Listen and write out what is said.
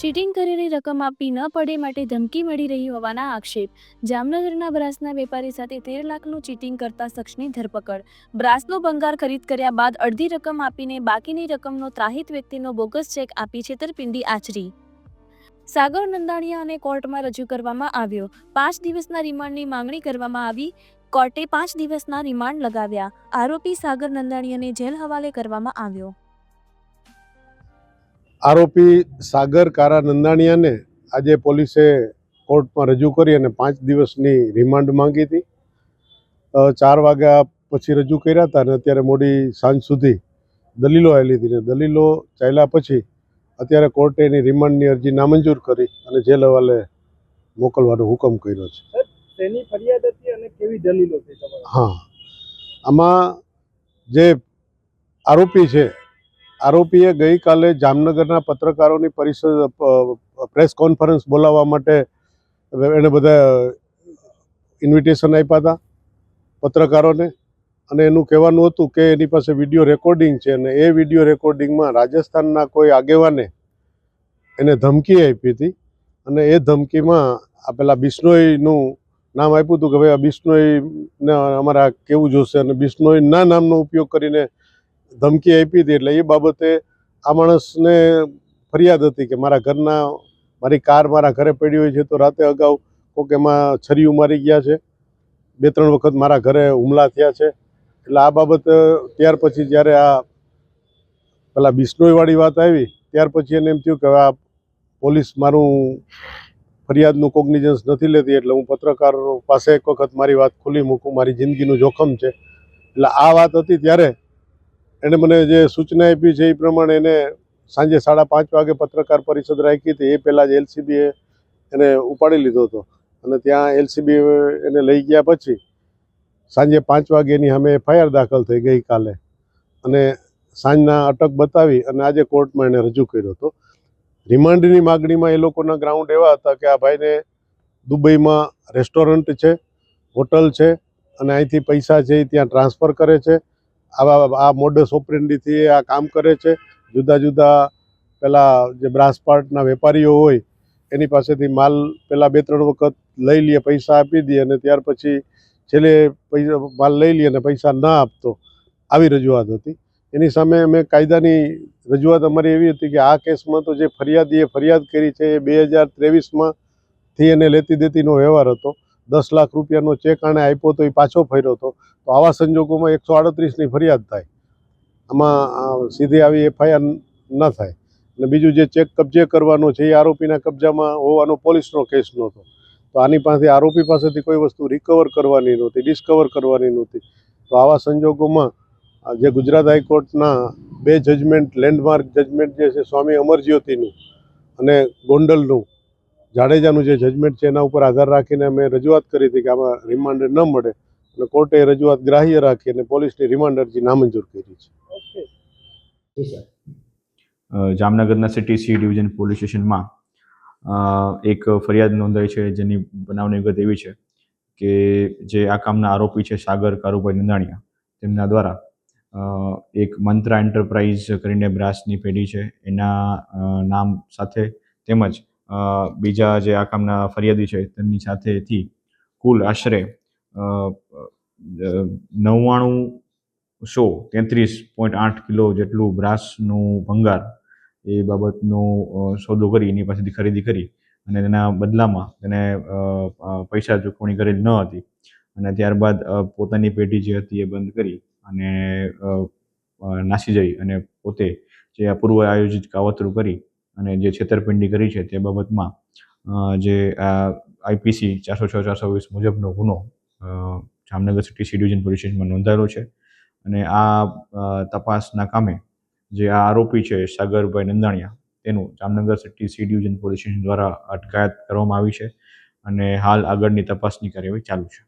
Cheating કરેલી રકમ આપવી ન પડે માટે ધમકી મળી રહી હોવાના આક્ષેપ. જામનગરના બ્રાસના વેપારી સાથે તેર લાખનું ચીટિંગ કરતા શખ્સની ધરપકડ. બ્રાસનો ભંગાર ખરીદ કર્યા બાદ અડધી રકમ આપીને બાકીની રકમનો ત્રાહિત વ્યક્તિનો બોગસ ચેક આપી છેતરપિંડી આચરી. સાગર નંદાણીયાને કોર્ટમાં રજૂ કરવામાં આવ્યો. પાંચ દિવસના રિમાન્ડની માંગણી કરવામાં આવી. કોર્ટે પાંચ દિવસના રિમાન્ડ લગાવ્યા. આરોપી સાગર નંદાણીયાને જેલ હવાલે કરવામાં આવ્યો. આરોપી સાગર કારા નંદાણીયાને આજે પોલીસે કોર્ટમાં રજૂ કરી અને પાંચ દિવસની રિમાન્ડ માંગી હતી. ચાર વાગ્યા પછી રજૂ કર્યા હતા અને અત્યારે મોડી સાંજ સુધી દલીલો આવેલી હતી ને દલીલો ચાલ્યા પછી અત્યારે કોર્ટે એની રિમાન્ડની અરજી નામંજૂર કરી અને જેલ હવાલે મોકલવાનો હુકમ કર્યો છે. શેની ફરિયાદ હતી અને કેવી દલીલો થઈ હા. આમાં જે આરોપી છે આરોપીએ ગઈકાલે જામનગરના પત્રકારોની પરિષદ પ્રેસ કોન્ફરન્સ બોલાવવા માટે એણે બધા ઇન્વિટેશન આપ્યા હતા પત્રકારોને. અને એનું કહેવાનું હતું કે એની પાસે વીડિયો રેકોર્ડિંગ છે અને એ વીડિયો રેકોર્ડિંગમાં રાજસ્થાનના કોઈ આગેવાને એને ધમકી આપી હતી. અને એ ધમકીમાં આ પેલા બિશ્નોઈનું નામ આપ્યું હતું કે ભાઈ આ બિશ્નોઈને અમારા કેવું જોશે અને બિશ્નોઈના નામનો ઉપયોગ કરીને ધમકી આપી હતી એટલે એ બાબતે આ માણસને ફરિયાદ હતી કે મારા ઘરના, મારી કાર મારા ઘરે પડી હોય છે તો રાતે અગાઉ કોક એમાં છરીયું મારી ગયા છે. બે ત્રણ વખત મારા ઘરે હુમલા થયા છે. એટલે આ બાબત ત્યાર પછી જ્યારે આ પેલા બિસ્નોઈવાળી વાત આવી, ત્યાર પછી એને એમ થયું કે હવે આ પોલીસ મારું ફરિયાદનું કોગ્નિજન્સ નથી લેતી એટલે હું પત્રકારો પાસે એક વખત મારી વાત ખુલ્લી મૂકું, મારી જિંદગીનું જોખમ છે. એટલે આ વાત હતી ત્યારે એણે મને જે સૂચના આપી છે એ પ્રમાણે એને સાંજે સાડા પાંચ વાગે પત્રકાર પરિષદ રાખી હતી. એ પહેલાં જ એલસીબીએ એને ઉપાડી લીધો હતો. અને ત્યાં એલસીબી એને લઈ ગયા પછી સાંજે પાંચ વાગે એની સામે એફઆઈઆર દાખલ થઈ ગઈકાલે. અને સાંજના અટક બતાવી અને આજે કોર્ટમાં એને રજૂ કર્યો હતો. રિમાન્ડની માગણીમાં એ લોકોના ગ્રાઉન્ડ એવા હતા કે આ ભાઈને દુબઈમાં રેસ્ટોરન્ટ છે, હોટલ છે અને અહીંથી પૈસા છે એ ત્યાં ટ્રાન્સફર કરે છે આવા આ મોડસ ઓપરેન્ડીથી આ કામ કરે છે. જુદા જુદા પેલા જે બ્રાસ પાર્ટના વેપારીઓ હોય, એની પાસેથી માલ પેલા બે ત્રણ વખત લઈ લઈએ પૈસા આપી દઈએ અને ત્યાર પછી છેલ્લે પૈસા, માલ લઈ લઈએ અને પૈસા ના આપતો. આવી રજૂઆત હતી. એની સામે અમે કાયદાની રજૂઆત અમારી એવી હતી કે આ કેસમાં તો જે ફરિયાદીએ ફરિયાદ કરી છે એ બે હજાર ત્રેવીસમાં થી એને લેતી દેતીનો વ્યવહાર હતો. દસ લાખ રૂપિયાનો ચેક આણે આપ્યો તો એ પાછો ફર્યો હતો. તો આવા સંજોગોમાં એકસો આડત્રીસની ફરિયાદ થાય. આમાં સીધી આવી એફઆઈઆર ન થાય. અને બીજું જે ચેક કબજે કરવાનો છે એ આરોપીના કબજામાં હોવાનો પોલીસનો કેસ નહોતો. તો આની પાસે આરોપી પાસેથી કોઈ વસ્તુ રિકવર કરવાની નહોતી ડિસ્કવર કરવાની નહોતી. તો આવા સંજોગોમાં જે ગુજરાત હાઈકોર્ટના બે જજમેન્ટ લેન્ડમાર્ક જજમેન્ટ જે છે, સ્વામી અમરજ્યોતિનું અને ગોંડલનું જાડેજાનું જે જજમેન્ટ છે એના ઉપર આધાર રાખીને અમે રજૂઆત કરી હતી કે આમાં રિમાન્ડ ન મળે. અને કોર્ટે રજૂઆત ગ્રાહ્ય રાખી અને પોલીસની રિમાન્ડ અરજી નામંજૂર કરી છે. જામનગરના સિટી સી ડિવિઝન પોલીસ સ્ટેશનમાં એક ફરિયાદ નોંધાઈ છે જેની બનાવની વિગત એવી છે કે જે આ કામના આરોપી છે સાગર કારુભાઈ નંદાણીયા. તેમના દ્વારા એક મંત્રા એન્ટરપ્રાઇઝ કરીને બ્રાસની પેઢી છે. એના નામ સાથે તેમજ બીજા જે આ કામના ફરિયાદી છે, તેમની સાથેથી કુલ આશરે નવ્વાણું સો તેત્રીસ પોઈન્ટ આઠ કિલો જેટલું બ્રાસનું ભંગાર એ બાબતનો સોદો કરી, એની પાસેથી ખરીદી કરી અને તેના બદલામાં તેને પૈસા ચૂકવણી કરેલ ન હતી. અને ત્યારબાદ પોતાની પેઢી જે હતી એ બંધ કરી અને નાસી જઈ અને પોતે જે પૂર્વ આયોજિત કાવતરું કરી અને જે છેતરપિંડી કરી છે તે બાબતમાં જે આ આઈપીસી ચારસો છ ચારસો વીસ મુજબનો ગુનો Jamnagar city C division police સ્ટેશનમાં નોંધાયેલો છે. અને આ તપાસના કામે જે આ આરોપી છે સાગરભાઈ નંદાણિયા, તેનું Jamnagar city C division police station દ્વારા અટકાયત કરવામાં આવી છે અને હાલ આગળની તપાસની કાર્યવાહી ચાલુ છે.